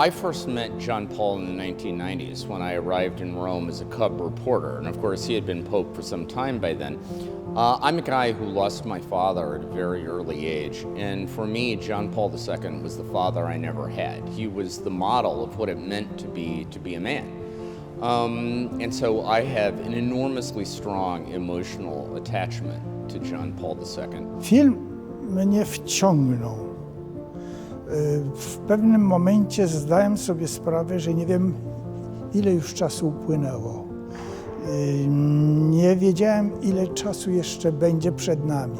I first met John Paul in the 1990s when I arrived in Rome as a cub reporter, and of course, he had been Pope for some time by then. Uh, I'm a guy who lost my father at a very early age, and for me, John Paul II was the father I never had. He was the model of what it meant to be to be a man. Um, and so I have an enormously strong emotional attachment to John Paul II. Film mnie wciągnął. W pewnym momencie zdałem sobie sprawę, że nie wiem, ile już czasu upłynęło. Nie wiedziałem, ile czasu jeszcze będzie przed nami.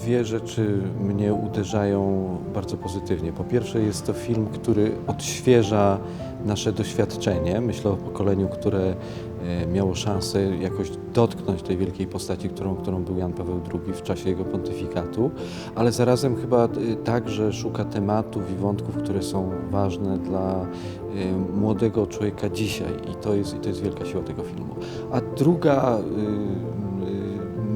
Dwie rzeczy mnie uderzają bardzo pozytywnie. Po pierwsze, jest to film, który odświeża nasze doświadczenie. Myślę o pokoleniu, które e, miało szansę jakoś dotknąć tej wielkiej postaci, którą, którą był Jan Paweł II w czasie jego pontyfikatu, ale zarazem chyba e, także szuka tematów i wątków, które są ważne dla e, młodego człowieka dzisiaj i to jest, i to jest wielka siła tego filmu. A druga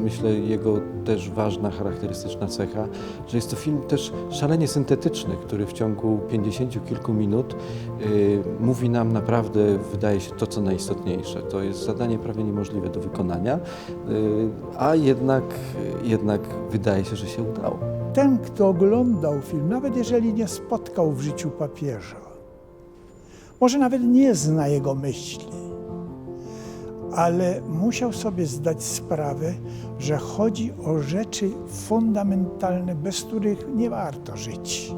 myślę, jego też ważna, charakterystyczna cecha, że jest to film też szalenie syntetyczny, który w ciągu 50 kilku minut y, mówi nam naprawdę, wydaje się, to co najistotniejsze. To jest zadanie prawie niemożliwe do wykonania, y, a jednak, jednak wydaje się, że się udało. Ten, kto oglądał film, nawet jeżeli nie spotkał w życiu papieża, może nawet nie zna jego myśli, ale musiał sobie zdać sprawę, że chodzi o rzeczy fundamentalne, bez których nie warto żyć,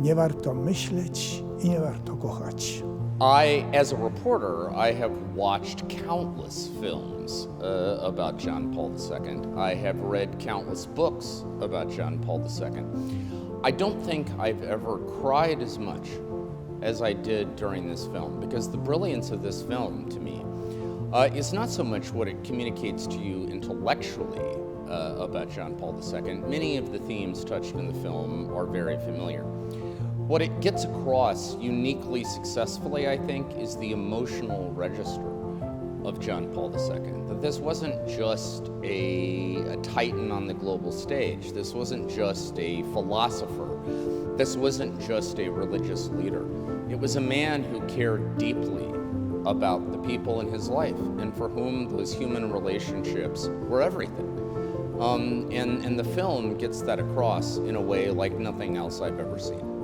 nie warto myśleć i nie warto kochać. I, as a reporter, I have watched countless films uh, about John Paul II. I have read countless books about John Paul II. I don't think I've ever cried as much as I did during this film because the brilliance of this film to me uh, is not so much what it communicates to you intellectually uh, about John Paul II. Many of the themes touched in the film are very familiar. What it gets across uniquely successfully, I think, is the emotional register of John Paul II. That this wasn't just a, a titan on the global stage, this wasn't just a philosopher, this wasn't just a religious leader. It was a man who cared deeply about the people in his life and for whom those human relationships were everything. Um, and, and the film gets that across in a way like nothing else I've ever seen.